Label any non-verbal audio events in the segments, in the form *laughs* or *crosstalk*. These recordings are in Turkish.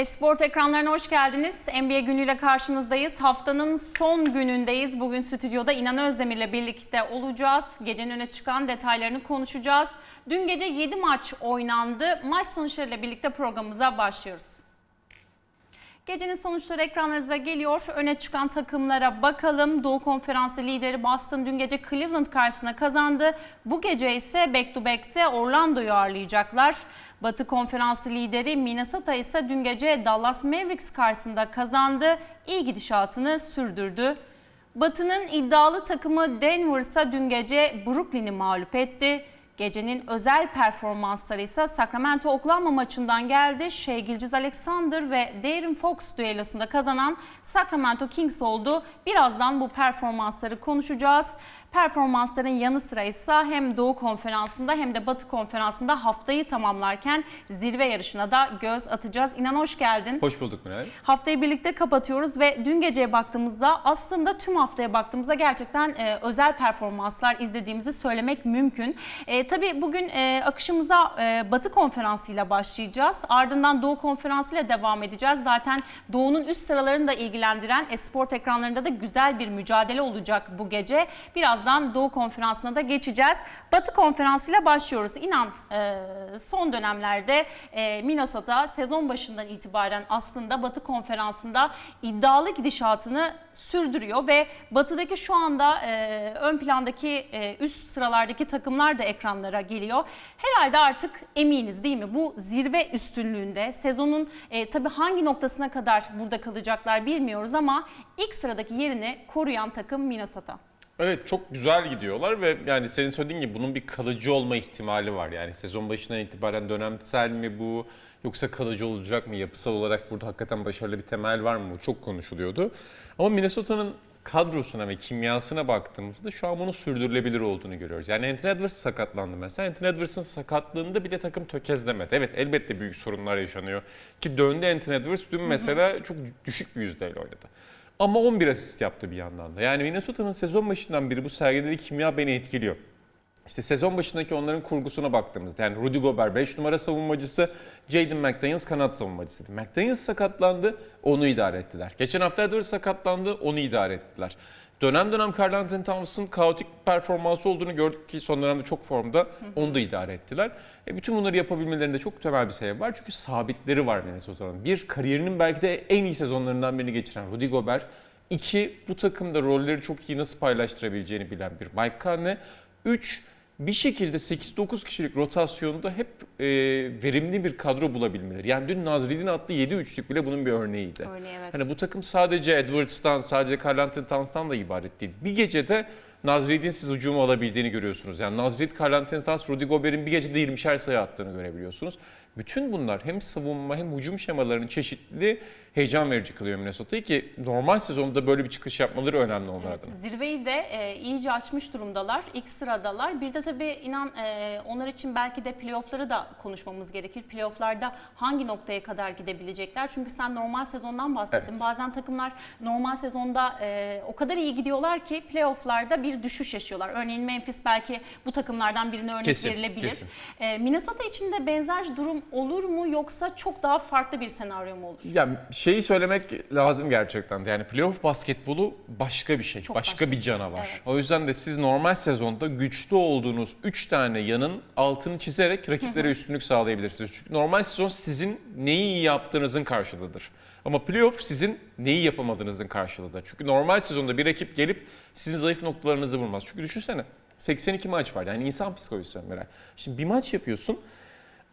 Esport ekranlarına hoş geldiniz. NBA günüyle karşınızdayız. Haftanın son günündeyiz. Bugün stüdyoda İnan Özdemir'le birlikte olacağız. Gecenin öne çıkan detaylarını konuşacağız. Dün gece 7 maç oynandı. Maç sonuçlarıyla birlikte programımıza başlıyoruz. Gecenin sonuçları ekranlarınıza geliyor. Öne çıkan takımlara bakalım. Doğu Konferansı lideri Boston dün gece Cleveland karşısında kazandı. Bu gece ise back to back'te Orlando'yu ağırlayacaklar. Batı Konferansı lideri Minnesota ise dün gece Dallas Mavericks karşısında kazandı. İyi gidişatını sürdürdü. Batı'nın iddialı takımı Denver ise dün gece Brooklyn'i mağlup etti. Gecenin özel performansları ise Sacramento Oklahoma maçından geldi. Shea Gilgeous Alexander ve De'Aaron Fox düellosunda kazanan Sacramento Kings oldu. Birazdan bu performansları konuşacağız. Performansların yanı sıra ise hem Doğu Konferansı'nda hem de Batı Konferansı'nda haftayı tamamlarken zirve yarışına da göz atacağız. İnan hoş geldin. Hoş bulduk Miray. Haftayı birlikte kapatıyoruz ve dün geceye baktığımızda aslında tüm haftaya baktığımızda gerçekten e, özel performanslar izlediğimizi söylemek mümkün. E, tabii bugün e, akışımıza e, Batı Konferansı ile başlayacağız. Ardından Doğu Konferansı ile devam edeceğiz. Zaten Doğu'nun üst sıralarını da ilgilendiren esport ekranlarında da güzel bir mücadele olacak bu gece. Birazdan Doğu Konferansı'na da geçeceğiz. Batı Konferansı ile başlıyoruz. İnan e, son dönemlerde e, Minnesota sezon başından itibaren aslında Batı Konferansı'nda iddialı gidişatını sürdürüyor ve Batı'daki şu anda e, ön plandaki e, üst sıralardaki takımlar da ekranlara geliyor. Herhalde artık eminiz değil mi? Bu zirve üstünlüğünde sezonun e, tabii hangi noktasına kadar burada kalacaklar bilmiyoruz ama ilk sıradaki yerini koruyan takım Minnesota. Evet çok güzel gidiyorlar ve yani senin söylediğin gibi bunun bir kalıcı olma ihtimali var. Yani sezon başından itibaren dönemsel mi bu yoksa kalıcı olacak mı? Yapısal olarak burada hakikaten başarılı bir temel var mı? Bu çok konuşuluyordu. Ama Minnesota'nın kadrosuna ve kimyasına baktığımızda şu an bunun sürdürülebilir olduğunu görüyoruz. Yani Anthony Edwards sakatlandı mesela. Anthony Edwards'ın sakatlığında bile takım tökezlemedi. Evet elbette büyük sorunlar yaşanıyor. Ki döndü Anthony Edwards dün mesela çok düşük bir yüzdeyle oynadı. Ama 11 asist yaptı bir yandan da. Yani Minnesota'nın sezon başından beri bu sergilediği kimya beni etkiliyor. İşte sezon başındaki onların kurgusuna baktığımızda yani Rudy Gobert 5 numara savunmacısı, Jaden McDaniels kanat savunmacısıydı. McDaniels sakatlandı, onu idare ettiler. Geçen hafta Edwards sakatlandı, onu idare ettiler. Dönem dönem Karl Anthony Towns'ın kaotik performansı olduğunu gördük ki son dönemde çok formda, onu da idare ettiler. E bütün bunları yapabilmelerinde çok temel bir sebep var. Çünkü sabitleri var Minnesota'nın. Bir, kariyerinin belki de en iyi sezonlarından birini geçiren Rudy Gobert. İki, bu takımda rolleri çok iyi nasıl paylaştırabileceğini bilen bir Mike Conley. Üç, bir şekilde 8-9 kişilik rotasyonda hep e, verimli bir kadro bulabilmeleri. Yani dün Nazrid'in attığı 7-3'lük bile bunun bir örneğiydi. Örneği, evet. Hani bu takım sadece Edwards'tan, sadece Karl Anthony Towns'tan da ibaret değil. Bir gecede Nazrid'in siz hücumu alabildiğini görüyorsunuz. Yani Nazrid, Karl Anthony Towns, Rudy Gobert'in bir gecede 20'şer sayı attığını görebiliyorsunuz. Bütün bunlar hem savunma hem hücum şemalarının çeşitli heyecan verici kılıyor Minnesota'yı ki normal sezonda böyle bir çıkış yapmaları önemli onlar adına. Zirveyi de e, iyice açmış durumdalar. İlk sıradalar. Bir de tabii inan e, onlar için belki de playoff'ları da konuşmamız gerekir. Playoff'larda hangi noktaya kadar gidebilecekler? Çünkü sen normal sezondan bahsettin. Evet. Bazen takımlar normal sezonda e, o kadar iyi gidiyorlar ki playoff'larda bir düşüş yaşıyorlar. Örneğin Memphis belki bu takımlardan birine örnek Kesin, verilebilir. kesin. E, Minnesota için de benzer durum olur mu yoksa çok daha farklı bir senaryo mu olur? Ya şeyi söylemek lazım gerçekten. Yani playoff basketbolu başka bir şey. Çok başka, başka bir bir şey, canavar. evet. O yüzden de siz normal sezonda güçlü olduğunuz 3 tane yanın altını çizerek rakiplere üstünlük sağlayabilirsiniz. Çünkü normal sezon sizin neyi iyi yaptığınızın karşılığıdır. Ama playoff sizin neyi yapamadığınızın karşılığıdır. Çünkü normal sezonda bir rakip gelip sizin zayıf noktalarınızı vurmaz. Çünkü düşünsene 82 maç var. Yani insan psikolojisi Meral. Şimdi bir maç yapıyorsun.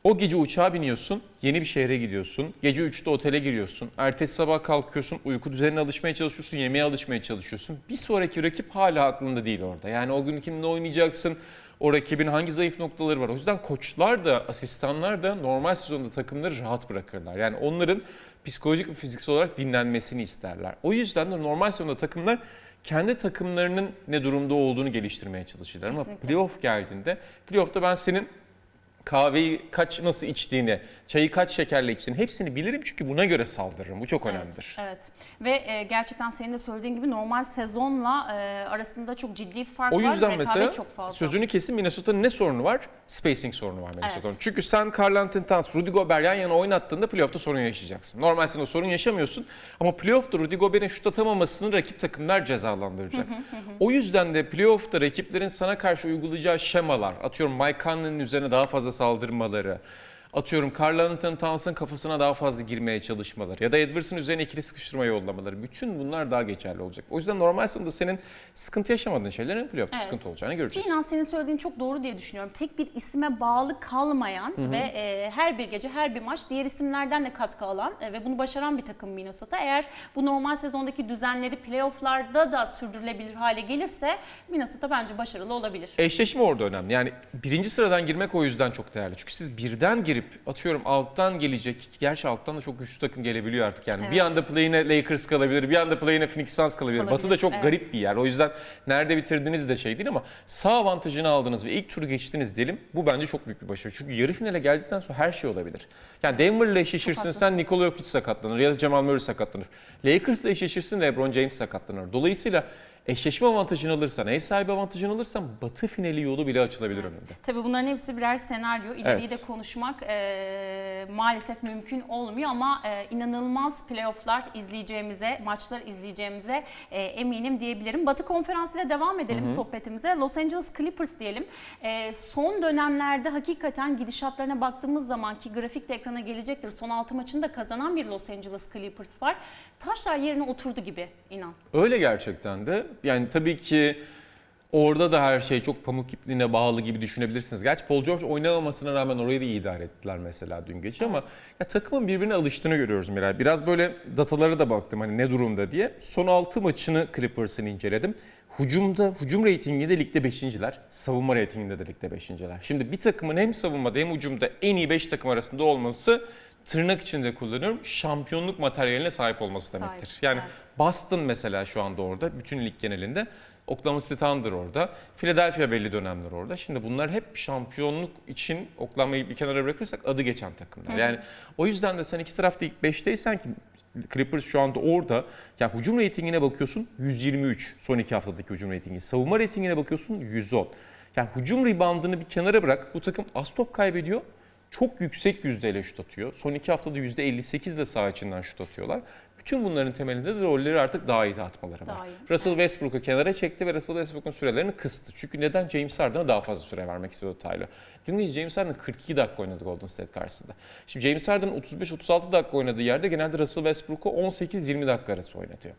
O gece uçağa biniyorsun, yeni bir şehre gidiyorsun. Gece 3'te otele giriyorsun. Ertesi sabah kalkıyorsun, uyku düzenine alışmaya çalışıyorsun, yemeğe alışmaya çalışıyorsun. Bir sonraki rakip hala aklında değil orada. Yani o gün kimle oynayacaksın, o rakibin hangi zayıf noktaları var. O yüzden koçlar da, asistanlar da normal sezonda takımları rahat bırakırlar. Yani onların psikolojik ve fiziksel olarak dinlenmesini isterler. O yüzden de normal sezonda takımlar kendi takımlarının ne durumda olduğunu geliştirmeye çalışırlar. Ama Kesinlikle. playoff geldiğinde, playoff'ta ben senin kahveyi kaç nasıl içtiğini, çayı kaç şekerle içtiğini hepsini bilirim çünkü buna göre saldırırım. Bu çok önemlidir. Evet. Ve e, gerçekten senin de söylediğin gibi normal sezonla e, arasında çok ciddi fark O var. yüzden Rekabet mesela çok fazla. sözünü kesin Minnesota'nın ne sorunu var? Spacing sorunu var Minnesota'nın. Evet. Çünkü sen Carl Anthony Towns, Rudy Gobert yan yana oynattığında playoff'ta sorun yaşayacaksın. Normal sezonda sorun yaşamıyorsun ama playoff'ta Rudy Gobert'in şut atamamasını rakip takımlar cezalandıracak. o yüzden de playoff'ta rakiplerin sana karşı uygulayacağı şemalar, atıyorum Mike Conley'nin üzerine daha fazla saldırmaları, atıyorum Carl Anthony Towns'ın kafasına daha fazla girmeye çalışmaları ya da Edwards'ın üzerine ikili sıkıştırma yollamaları. Bütün bunlar daha geçerli olacak. O yüzden normal sezonda senin sıkıntı yaşamadığın şeylerin playoff'ta Evet. sıkıntı olacağını Ki göreceğiz. inan senin söylediğin çok doğru diye düşünüyorum. Tek bir isime bağlı kalmayan ve e, her bir gece her bir maç diğer isimlerden de katkı alan e, ve bunu başaran bir takım Minnesota. Eğer bu normal sezondaki düzenleri playofflarda da sürdürülebilir hale gelirse Minnesota bence başarılı olabilir. Eşleşme orada önemli. Yani birinci sıradan girmek o yüzden çok değerli. Çünkü siz birden girip atıyorum alttan gelecek. Gerçi alttan da çok güçlü takım gelebiliyor artık yani. Bir Evet. anda play'ine Lakers kalabilir, bir anda play'ine Phoenix Suns kalabilir. Kalabilir, Batı da çok evet. garip bir yer. O yüzden nerede bitirdiğiniz de şey değil ama sağ avantajını aldınız ve ilk turu geçtiniz diyelim. Bu bence çok büyük bir başarı. Çünkü yarı finale geldikten sonra her şey olabilir. Yani Denver'la eşleşirsin sen Nikola Jokic sakatlanır ya da Jamal Murray sakatlanır. Lakers'la eşleşirsin LeBron James sakatlanır. Dolayısıyla eşleşme avantajını alırsan, ev sahibi avantajını alırsan batı finali yolu bile açılabilir önünde. Tabii bunların hepsi birer senaryo. İleriyi Evet. de konuşmak e, maalesef mümkün olmuyor ama e, inanılmaz playofflar izleyeceğimize, maçlar izleyeceğimize e, eminim diyebilirim. Batı Konferansı ile devam edelim sohbetimize. Los Angeles Clippers diyelim. E, son dönemlerde hakikaten gidişatlarına baktığımız zaman ki grafik de ekrana gelecektir. Son 6 maçını da kazanan bir Los Angeles Clippers var. Taşlar yerine oturdu gibi inan. Öyle gerçekten de. Yani tabii ki orada da her şey çok pamuk ipliğine bağlı gibi düşünebilirsiniz. Gerçi Paul George oynamamasına rağmen orayı da iyi idare ettiler mesela dün gece ama ya takımın birbirine alıştığını görüyoruz Miray. Biraz böyle datalara da baktım hani ne durumda diye. Son 6 maçını Clippers'ın inceledim. Hucumda, hücum reytinginde ligde 5.'ler, savunma reytinginde de ligde 5.'ler. Şimdi bir takımın hem savunmada hem hücumda en iyi 5 takım arasında olması tırnak içinde kullanıyorum şampiyonluk materyaline sahip olması Sahip, demektir. Yani evet. Boston mesela şu anda orada, bütün lig genelinde. Oklahoma City Thunder orada. Philadelphia belli dönemler orada. Şimdi bunlar hep şampiyonluk için Oklahoma'yı bir kenara bırakırsak adı geçen takımlar. Yani o yüzden de sen iki tarafta ilk 5'teysen ki Clippers şu anda orada. Ya hücum reytingine bakıyorsun 123 son iki haftadaki hücum reytingi. Savunma reytingine bakıyorsun 110. Yani hücum reboundını bir kenara bırak. Bu takım az top kaybediyor. Çok yüksek yüzdeyle şut atıyor. Son iki haftada %58 ile saha içinden şut atıyorlar. Bütün bunların temelinde de rolleri artık daha iyi atmaları var. Daha iyi. Russell Westbrook'u kenara çekti ve Russell Westbrook'un sürelerini kıstı. Çünkü neden? James Harden'a daha fazla süre vermek istiyordu Tyler. Dün gece James Harden 42 dakika oynadı Golden State karşısında. Şimdi James Harden 35-36 dakika oynadığı yerde genelde Russell Westbrook'u 18-20 dakika arası oynatıyor.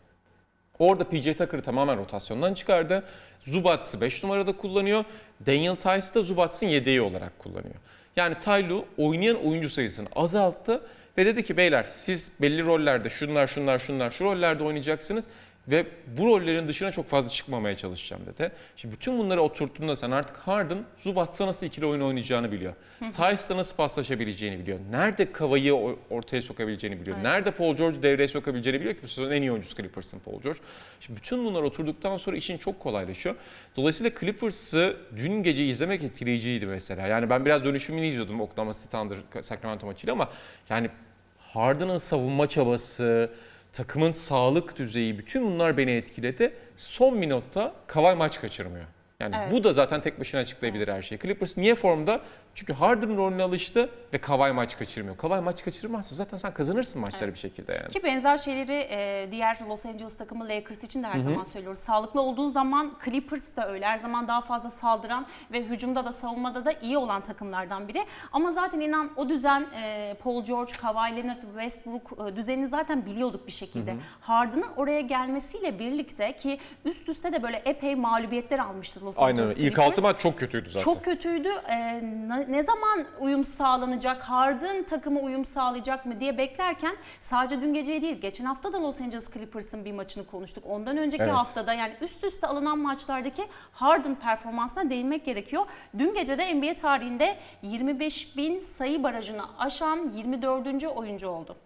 Orada PJ Tucker'ı tamamen rotasyondan çıkardı. Zubats'ı 5 numarada kullanıyor. Daniel Tice da Zubats'ın yedeği olarak kullanıyor. Yani Tyloo oynayan oyuncu sayısını azalttı ve dedi ki beyler siz belli rollerde şunlar şunlar şunlar şu rollerde oynayacaksınız ve bu rollerin dışına çok fazla çıkmamaya çalışacağım dedi. Şimdi bütün bunları oturttuğunda sen artık Harden Zubats'la nasıl ikili oyun oynayacağını biliyor. Tice'la nasıl paslaşabileceğini biliyor. Nerede Kavayı ortaya sokabileceğini biliyor. Nerede Paul George devreye sokabileceğini biliyor ki bu sezonun en iyi oyuncusu Clippers'ın Paul George. Şimdi bütün bunlar oturduktan sonra işin çok kolaylaşıyor. Dolayısıyla Clippers'ı dün gece izlemek etkileyiciydi mesela. Yani ben biraz dönüşümünü izliyordum Oklahoma City Thunder Sacramento maçıyla ama yani Harden'ın savunma çabası, takımın sağlık düzeyi bütün bunlar beni etkiledi. Son minutta Kawhi maç kaçırmıyor. Yani Evet. bu da zaten tek başına açıklayabilir her şeyi. Clippers niye formda? Çünkü Harden rolüne alıştı ve Kawhi maç kaçırmıyor. Kawhi maç kaçırmazsa zaten sen kazanırsın maçları bir şekilde yani. Ki benzer şeyleri e, diğer Los Angeles takımı Lakers için de her zaman söylüyoruz. Sağlıklı olduğu zaman Clippers da öyle. Her zaman daha fazla saldıran ve hücumda da savunmada da iyi olan takımlardan biri. Ama zaten inan o düzen e, Paul George, Kawhi Leonard, Westbrook e, düzenini zaten biliyorduk bir şekilde. Harden'ın oraya gelmesiyle birlikte ki üst üste de böyle epey mağlubiyetler almıştı Los Aynen Angeles. İlk Clippers. altı maç çok kötüydü zaten. Çok kötüydü. Ee, ne, zaman uyum sağlanacak, Harden takımı uyum sağlayacak mı diye beklerken sadece dün gece değil, geçen hafta da Los Angeles Clippers'ın bir maçını konuştuk. Ondan önceki Evet. haftada yani üst üste alınan maçlardaki Harden performansına değinmek gerekiyor. Dün gece de NBA tarihinde 25 bin sayı barajını aşan 24. oyuncu oldu.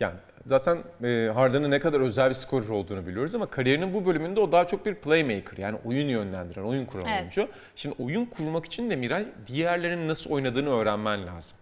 Yani zaten e, Harden'ın ne kadar özel bir skorer olduğunu biliyoruz ama kariyerinin bu bölümünde o daha çok bir playmaker yani oyun yönlendiren, oyun kuran Evet. oyuncu. Şimdi oyun kurmak için de Miray diğerlerinin nasıl oynadığını öğrenmen lazım.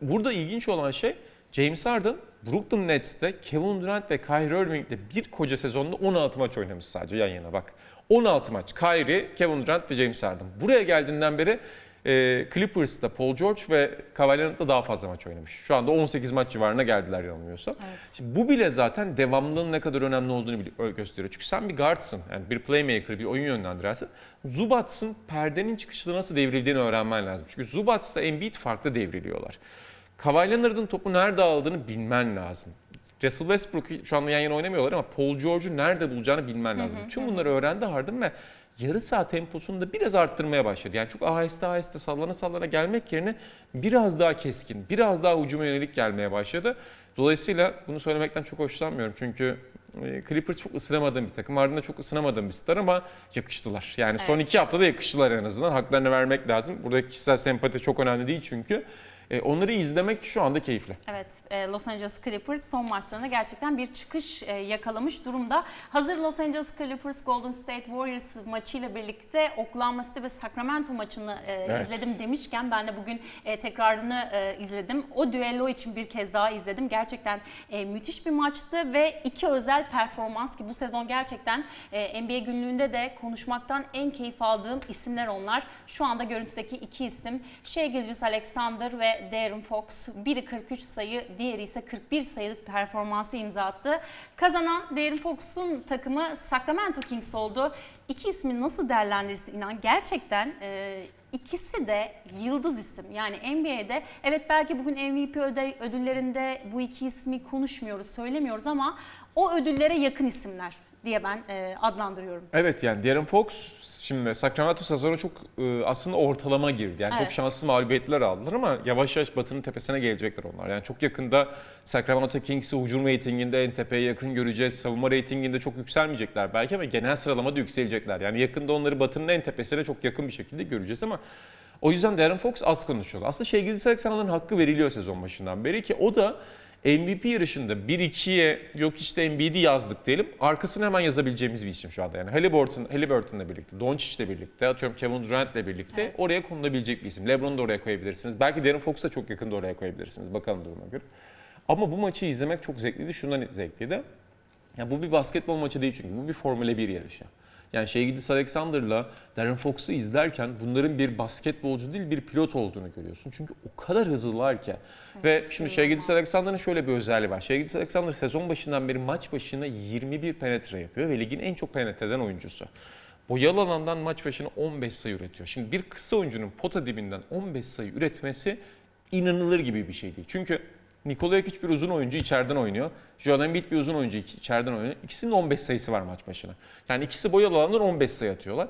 Burada ilginç olan şey James Harden Brooklyn Nets'te Kevin Durant ve Kyrie Irving'le bir koca sezonda 16 maç oynamış sadece yan yana bak. 16 maç. Kyrie, Kevin Durant ve James Harden. Buraya geldiğinden beri e, Clippers'ta Paul George ve Kawhi Leonard'da daha fazla maç oynamış. Şu anda 18 maç civarına geldiler yanılmıyorsam. Evet. Şimdi bu bile zaten devamlılığın ne kadar önemli olduğunu gösteriyor. Çünkü sen bir guardsın, yani bir playmaker, bir oyun yönlendirersin. Zubats'ın perdenin çıkışında nasıl devrildiğini öğrenmen lazım. Çünkü Zubats'la Embiid farklı devriliyorlar. Kawhi Leonard'ın topu nerede aldığını bilmen lazım. Russell Westbrook'u şu anda yan yana oynamıyorlar ama Paul George'u nerede bulacağını bilmen lazım. Tüm bunları öğrendi Harden ve yarı saat temposunu da biraz arttırmaya başladı. Yani çok aheste aheste sallana sallana gelmek yerine biraz daha keskin, biraz daha ucuma yönelik gelmeye başladı. Dolayısıyla bunu söylemekten çok hoşlanmıyorum. Çünkü e, Clippers çok ısınamadığım bir takım. Harden'da çok ısınamadığım bir star ama yakıştılar. Yani son Evet. iki haftada yakıştılar en azından. Haklarını vermek lazım. Burada kişisel sempati çok önemli değil çünkü. E, onları izlemek şu anda keyifli. Evet, e, Los Angeles Clippers son maçlarında gerçekten bir çıkış e, yakalamış durumda. Hazır Los Angeles Clippers Golden State Warriors maçıyla birlikte Oklahoma City ve Sacramento maçını e, Evet. izledim demişken ben de bugün e, tekrarını e, izledim. O düello için bir kez daha izledim. Gerçekten e, müthiş bir maçtı ve iki özel performans ki bu sezon gerçekten e, NBA günlüğünde de konuşmaktan en keyif aldığım isimler onlar. Şu anda görüntüdeki iki isim Shea Gilgeous Alexander ve Darren Fox. Biri 43 sayı, diğeri ise 41 sayılık performansı imza attı. Kazanan Darren Fox'un takımı Sacramento Kings oldu. İki ismi nasıl değerlendirirsin inan gerçekten e, ikisi de yıldız isim. Yani NBA'de evet belki bugün MVP ödüllerinde bu iki ismi konuşmuyoruz, söylemiyoruz ama o ödüllere yakın isimler diye ben e, adlandırıyorum. Evet yani Darren Fox şimdi Sacramento sezonu çok e, aslında ortalama girdi. Yani Evet. çok şanslı mağlubiyetler aldılar ama yavaş yavaş Batı'nın tepesine gelecekler onlar. Yani çok yakında Sacramento Kings'i hücum reytinginde en tepeye yakın göreceğiz. Savunma reytinginde çok yükselmeyecekler belki ama genel sıralamada yükselecekler. Yani yakında onları Batı'nın en tepesine çok yakın bir şekilde göreceğiz ama o yüzden Darren Fox az konuşuyor. Aslında Shea Gilgeous Alexander'ın hakkı veriliyor sezon başından beri ki o da MVP yarışında 1-2'ye yok işte Embiid'i yazdık diyelim. Arkasını hemen yazabileceğimiz bir isim şu anda. Yani Halliburton, Halliburton'la birlikte, Doncic'le birlikte, atıyorum Kevin Durant'le birlikte Evet. oraya konulabilecek bir isim. LeBron'u da oraya koyabilirsiniz. Belki Darren Fox'u da çok yakında oraya koyabilirsiniz. Bakalım duruma göre. Ama bu maçı izlemek çok zevkliydi. Şundan zevkliydi. Ya bu bir basketbol maçı değil çünkü. Bu bir Formula 1 yarışı. Yani Shea Gilgeous Alexander'la Darren Fox'u izlerken bunların bir basketbolcu değil bir pilot olduğunu görüyorsun. Çünkü o kadar hızlılar ki. Ve şimdi Shea Gilgeous Alexander'ın şöyle bir özelliği var. Shea Gilgeous Alexander sezon başından beri maç başına 21 penetre yapıyor ve ligin en çok penetre eden oyuncusu. Boyalı alandan maç başına 15 sayı üretiyor. Şimdi bir kısa oyuncunun pota dibinden 15 sayı üretmesi inanılır gibi bir şey değil. Çünkü Nikola Jokic bir uzun oyuncu içeriden oynuyor. Joel Embiid bir uzun oyuncu içeriden oynuyor. İkisinin 15 sayısı var maç başına. Yani ikisi boyalı alandan 15 sayı atıyorlar.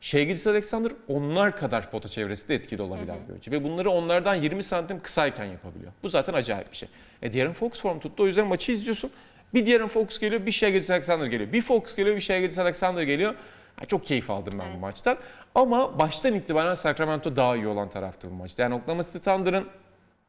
Shea Gilgeous Alexander onlar kadar pota çevresinde etkili olabilen bir oyuncu. Ve bunları onlardan 20 santim kısayken yapabiliyor. Bu zaten acayip bir şey. E Darren Fox form tuttu. O yüzden maçı izliyorsun. Bir Darren Fox geliyor, bir Shea Gilgeous Alexander geliyor. Bir Fox geliyor, bir Shea Gilgeous Alexander geliyor. Ha, çok keyif aldım ben Evet. bu maçtan. Ama baştan itibaren Sacramento daha iyi olan taraftı bu maçta. Yani Oklahoma City Thunder'ın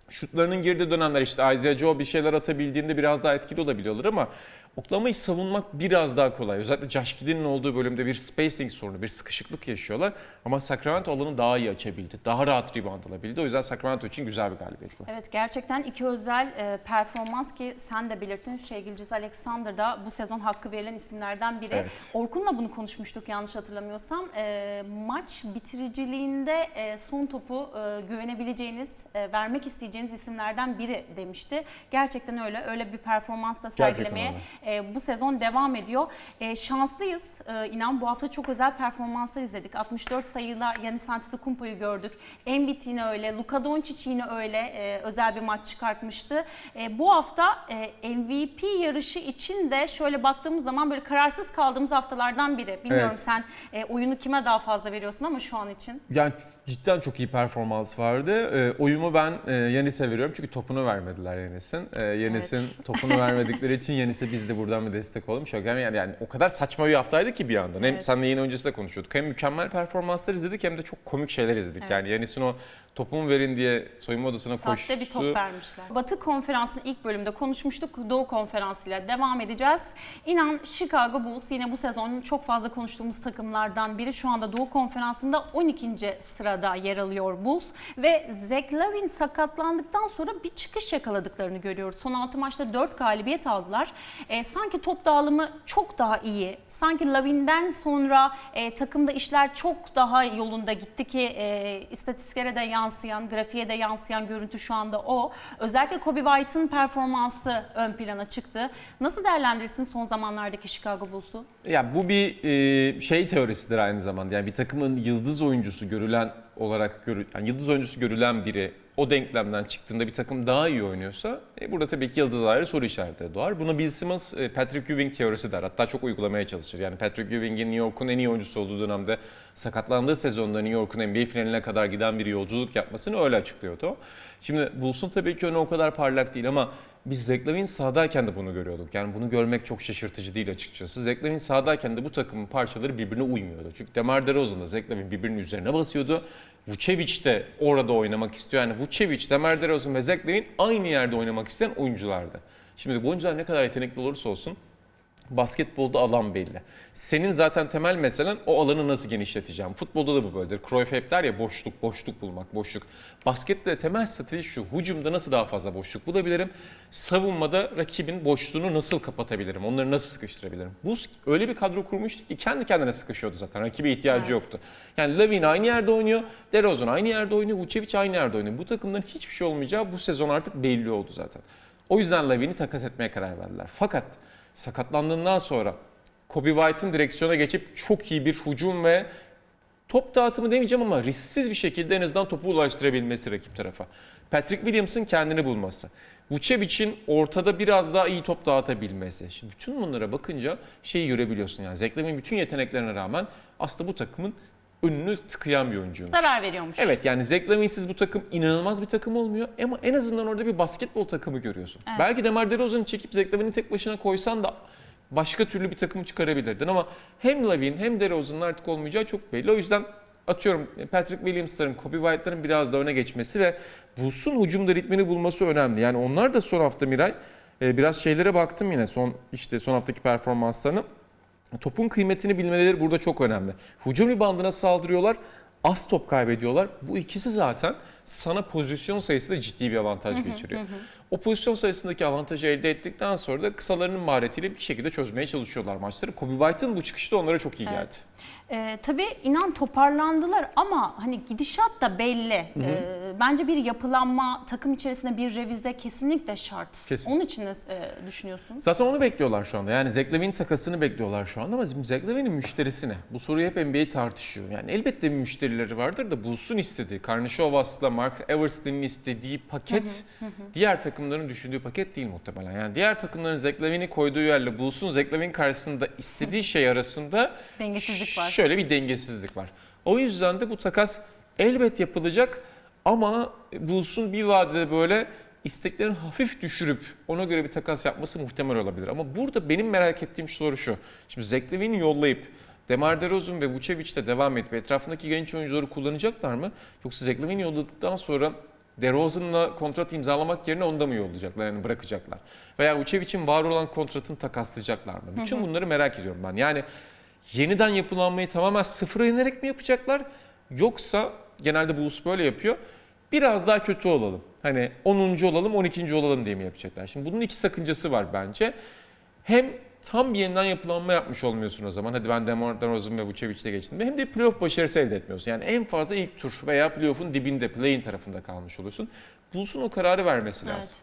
şutlarının girdiği dönemler işte Isaiah Joe bir şeyler atabildiğinde biraz daha etkili olabiliyorlar ama Oklahoma'yı savunmak biraz daha kolay. Özellikle Josh Giddey'nin olduğu bölümde bir spacing sorunu, bir sıkışıklık yaşıyorlar. Ama Sacramento alanı daha iyi açabildi. Daha rahat rebound alabildi. O yüzden Sacramento için güzel bir galibiyet bu. Evet gerçekten iki özel e, performans ki sen de belirttin. Gilgeous Alexander da bu sezon hakkı verilen isimlerden biri. Evet. Orkun'la bunu konuşmuştuk yanlış hatırlamıyorsam. E, maç bitiriciliğinde e, son topu e, güvenebileceğiniz, e, vermek isteyeceğiniz isimlerden biri demişti. Gerçekten öyle. Öyle bir performans da sergilemeye e, bu sezon devam ediyor. E, şanslıyız. E, inan bu hafta çok özel performanslar izledik. 64 sayıyla Yanis Antetokounmpo'yu gördük. Embiid yine öyle. Luka Doncic yine öyle e, özel bir maç çıkartmıştı. E, bu hafta e, MVP yarışı için de şöyle baktığımız zaman böyle kararsız kaldığımız haftalardan biri. Bilmiyorum Evet. sen e, oyunu kime daha fazla veriyorsun ama şu an için. Yani Cidden çok iyi performans vardı. Ee, oyumu ben e, Yanis'e veriyorum çünkü topunu vermediler Yanis'in. Ee, Yanis'in Evet. topunu *laughs* vermedikleri için Yanis'e biz de buradan bir destek olalım. Şaka yani, yani o kadar saçma bir haftaydı ki bir yandan. Hem Evet. seninle yayın öncesi de konuşuyorduk. Hem mükemmel performanslar izledik hem de çok komik şeyler izledik. Evet. Yani Yanis'in o topumu verin diye soyunma odasına Sahte koştu. bir top vermişler. Batı konferansını ilk bölümde konuşmuştuk. Doğu konferansıyla devam edeceğiz. İnan Chicago Bulls yine bu sezon çok fazla konuştuğumuz takımlardan biri. Şu anda Doğu konferansında 12. sırada yer alıyor Bulls. Ve Zach Lavin sakatlandıktan sonra bir çıkış yakaladıklarını görüyoruz. Son 6 maçta 4 galibiyet aldılar. E, sanki top dağılımı çok daha iyi. Sanki Lavin'den sonra e, takımda işler çok daha yolunda gitti ki e, istatistiklere de yansıyan, grafiğe de yansıyan görüntü şu anda o. Özellikle Kobe White'ın performansı ön plana çıktı. Nasıl değerlendirirsin son zamanlardaki Chicago Bulls'u? Ya bu bir e, şey teorisidir aynı zamanda. Yani bir takımın yıldız oyuncusu görülen olarak görü, yani yıldız oyuncusu görülen biri o denklemden çıktığında bir takım daha iyi oynuyorsa e, burada tabii ki yıldız ayrı soru işareti doğar. Buna Bill Simmons e, Patrick Ewing teorisi der. Hatta çok uygulamaya çalışır. Yani Patrick Ewing'in New York'un en iyi oyuncusu olduğu dönemde sakatlandığı sezonda New York'un NBA finaline kadar giden bir yolculuk yapmasını öyle açıklıyordu. Şimdi Bulls'un tabii ki önü o kadar parlak değil ama biz Zach Lavin sahadayken de bunu görüyorduk. Yani bunu görmek çok şaşırtıcı değil açıkçası. Zach Lavin sahadayken de bu takımın parçaları birbirine uymuyordu. Çünkü Demar DeRozan'da Zach Lavin birbirinin üzerine basıyordu. Vucevic de orada oynamak istiyor. Yani Vucevic, Demar DeRozan ve Zach Lavin aynı yerde oynamak isteyen oyunculardı. Şimdi bu oyuncular ne kadar yetenekli olursa olsun Basketbolda alan belli. Senin zaten temel meselen o alanı nasıl genişleteceğim. Futbolda da bu böyledir. Cruyff hep der ya boşluk, boşluk bulmak, boşluk. Baskette temel strateji şu. Hücumda nasıl daha fazla boşluk bulabilirim? Savunmada rakibin boşluğunu nasıl kapatabilirim? Onları nasıl sıkıştırabilirim? Bu öyle bir kadro kurmuştu ki kendi kendine sıkışıyordu zaten. Rakibe ihtiyacı Evet. yoktu. Yani Lavin aynı yerde oynuyor, DeRozan aynı yerde oynuyor, Vucevic aynı yerde oynuyor. Bu takımların hiçbir şey olmayacağı bu sezon artık belli oldu zaten. O yüzden Lavin'i takas etmeye karar verdiler. Fakat sakatlandığından sonra Kobe White'ın direksiyona geçip çok iyi bir hücum ve top dağıtımı demeyeceğim ama risksiz bir şekilde en azından topu ulaştırabilmesi rakip tarafa. Patrick Williams'ın kendini bulması. Vucevic'in ortada biraz daha iyi top dağıtabilmesi. Şimdi bütün bunlara bakınca şeyi görebiliyorsun yani. Lavin bütün yeteneklerine rağmen aslında bu takımın önünü tıkayan bir oyuncuymuş. Zarar veriyormuş. Evet yani Zach Lavin'siz bu takım inanılmaz bir takım olmuyor ama en azından orada bir basketbol takımı görüyorsun. Evet. Belki Demar DeRozan'ı çekip Zach Lavin'i tek başına koysan da başka türlü bir takımı çıkarabilirdin ama hem Lavin hem DeRozan'ın artık olmayacağı çok belli. O yüzden atıyorum Patrick Williams'ların, Kobe White'ların biraz da öne geçmesi ve Bulls'un hücumda ritmini bulması önemli. Yani onlar da son hafta Miray e, biraz şeylere baktım yine son işte son haftaki performanslarını. Topun kıymetini bilmeleri burada çok önemli. Hücum ribandına saldırıyorlar, az top kaybediyorlar. Bu ikisi zaten sana pozisyon sayısında ciddi bir avantaj geçiriyor. O pozisyon sayısındaki avantajı elde ettikten sonra da kısalarının maharetiyle bir şekilde çözmeye çalışıyorlar maçları. Kobe White'ın bu çıkışı da onlara çok iyi geldi. Evet. Ee, tabii inan toparlandılar ama hani gidişat da belli. Ee, bence bir yapılanma, takım içerisinde bir revize kesinlikle şart. Kesin. Onun için ne e, düşünüyorsun? Zaten onu bekliyorlar şu anda. Yani Zach Lavin takasını bekliyorlar şu anda ama şimdi Zach Lavin'in müşterisi ne? Bu soruyu hep NBA tartışıyor. Yani elbette bir müşterileri vardır da Bulls'un istediği, Karnışovas'la Mark Eversley'nin istediği paket diğer takımların düşündüğü paket değil muhtemelen. Yani diğer takımların Zach Lavin'i koyduğu yerle Bulls'un Zach Lavin karşısında istediği şey arasında Dengesizlik var. Şöyle bir dengesizlik var. O yüzden de bu takas elbet yapılacak ama Bulls'un bir vadede böyle isteklerini hafif düşürüp ona göre bir takas yapması muhtemel olabilir. Ama burada benim merak ettiğim soru şu. Şimdi Zach Lavin'i yollayıp Demar DeRozan ve Vucevic de devam edip etrafındaki genç oyuncuları kullanacaklar mı? Yoksa Zach Lavin'i yolladıktan sonra DeRozan'la kontrat imzalamak yerine onu da mı yollayacaklar yani bırakacaklar? Veya Vucevic'in var olan kontratını takaslayacaklar mı? Bütün bunları merak ediyorum ben. Yani yeniden yapılanmayı tamamen sıfıra inerek mi yapacaklar? Yoksa genelde Bulls böyle yapıyor. Biraz daha kötü olalım. Hani 10. olalım, 12. olalım diye mi yapacaklar? Şimdi bunun iki sakıncası var bence. Hem tam bir yeniden yapılanma yapmış olmuyorsun o zaman. Hadi ben Demar DeRozan ve Vucevic'le geçtim. Hem de playoff başarısı elde etmiyorsun. Yani en fazla ilk tur veya playoff'un dibinde, play-in tarafında kalmış oluyorsun. Bulls'un o kararı vermesi lazım. Evet.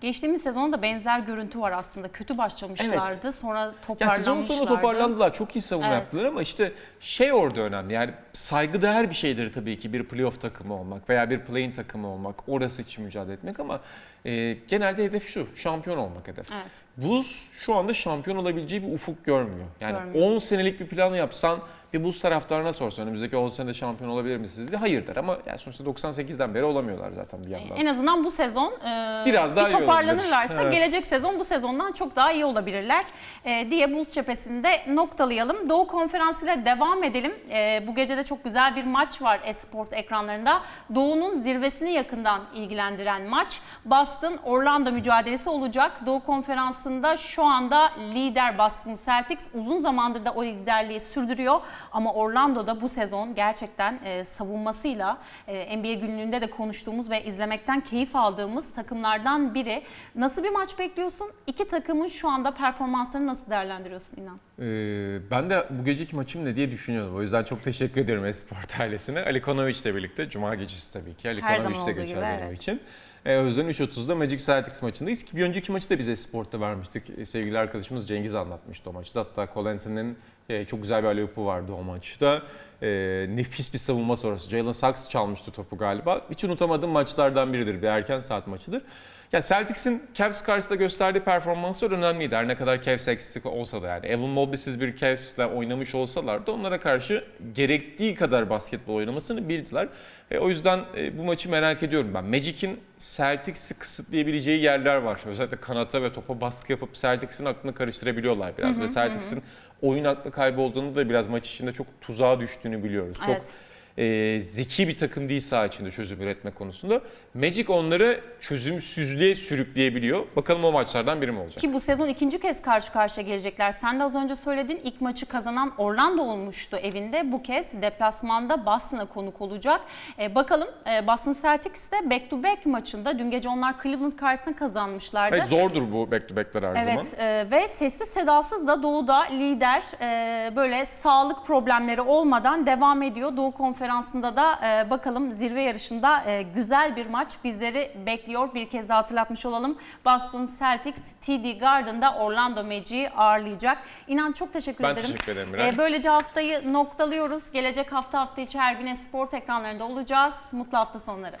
Geçtiğimiz sezonda da benzer görüntü var aslında. Kötü başlamışlardı. Sonra Ya sezon toparlanmışlardı. sonunda toparlandılar. Çok iyi savunma Evet. yaptılar ama işte şey orada önemli. Yani saygıdeğer bir şeydir tabii ki bir playoff takımı olmak veya bir play-in takımı olmak. Orası için mücadele etmek ama e, genelde hedef şu, şampiyon olmak hedef. Evet. Blues şu anda şampiyon olabileceği bir ufuk görmüyor. Yani Görmüyor. 10 senelik bir plan yapsan bir Blues taraftarına sorsan önümüzdeki 10 senede şampiyon olabilir misiniz diye hayır der ama yani sonuçta 98'den beri olamıyorlar zaten bir yandan. En azından bu sezon e, Biraz daha bir toparlanırlarsa. Evet. gelecek sezon bu sezondan çok daha iyi olabilirler e, diye Bulls cephesinde noktalayalım. Doğu Konferansı ile devam edelim. E, bu gece de çok güzel bir maç var Esport ekranlarında. Doğu'nun zirvesini yakından ilgilendiren maç. Boston Orlando mücadelesi olacak. Doğu Konferansı'nda şu anda lider Boston Celtics uzun zamandır da o liderliği sürdürüyor. Ama Orlando'da bu sezon gerçekten e, savunmasıyla e, NBA günlüğünde de konuştuğumuz ve izlemekten keyif aldığımız takımlardan biri. Nasıl bir maç bekliyorsun? İki takımın şu anda performanslarını nasıl değerlendiriyorsun İnan? Ee, ben de bu geceki maçım ne diye düşünüyordum. O yüzden çok teşekkür ediyorum Esport ailesine. Ali Konovic ile birlikte. Cuma gecesi tabii ki. Ali zaman de geçer benim evet. için. Ee, o yüzden 3.30'da Magic Celtics maçındayız ki bir önceki maçı da biz Esport'ta vermiştik. Ee, Sevgili arkadaşımız Cengiz anlatmıştı o maçta. Hatta Colentin'in e, çok güzel bir alley vardı o maçta. Ee, nefis bir savunma sonrası. Jalen Sachs çalmıştı topu galiba. Hiç unutamadığım maçlardan biridir. Bir erken saat maçıdır. Ya Celtics'in Cavs karşısında gösterdiği performanslar önemliydi. Her ne kadar Cavs eksik olsa da yani. Evan Mobley'siz bir Cavs'le oynamış olsalar da onlara karşı gerektiği kadar basketbol oynamasını bildiler. E, o yüzden e, bu maçı merak ediyorum ben. Magic'in Celtics'i kısıtlayabileceği yerler var. Özellikle kanata ve topa baskı yapıp Celtics'in aklını karıştırabiliyorlar biraz. ve Celtics'in oyun aklı kaybolduğunu da biraz maç içinde çok tuzağa düştüğünü biliyoruz. Çok Evet. E, zeki bir takım değil saha içinde çözüm üretme konusunda. Magic onları çözümsüzlüğe sürükleyebiliyor. Bakalım o maçlardan biri mi olacak? Ki bu sezon ikinci kez karşı karşıya gelecekler. Sen de az önce söyledin ilk maçı kazanan Orlando olmuştu evinde. Bu kez deplasmanda Boston'a konuk olacak. Ee, bakalım e, Boston Celtics de back to back maçında dün gece onlar Cleveland karşısında kazanmışlardı. Evet, zordur bu back to back'ler her zaman. Evet e, ve sessiz sedasız da Doğu'da lider e, böyle sağlık problemleri olmadan devam ediyor. Doğu konferansında da e, bakalım zirve yarışında e, güzel bir maç bizleri bekliyor. Bir kez daha hatırlatmış olalım. Boston Celtics TD Garden'da Orlando Magic'i ağırlayacak. İnan çok teşekkür ben ederim. Ben teşekkür ederim. E, böylece haftayı noktalıyoruz. Gelecek hafta hafta içi her güne spor ekranlarında olacağız. Mutlu hafta sonları.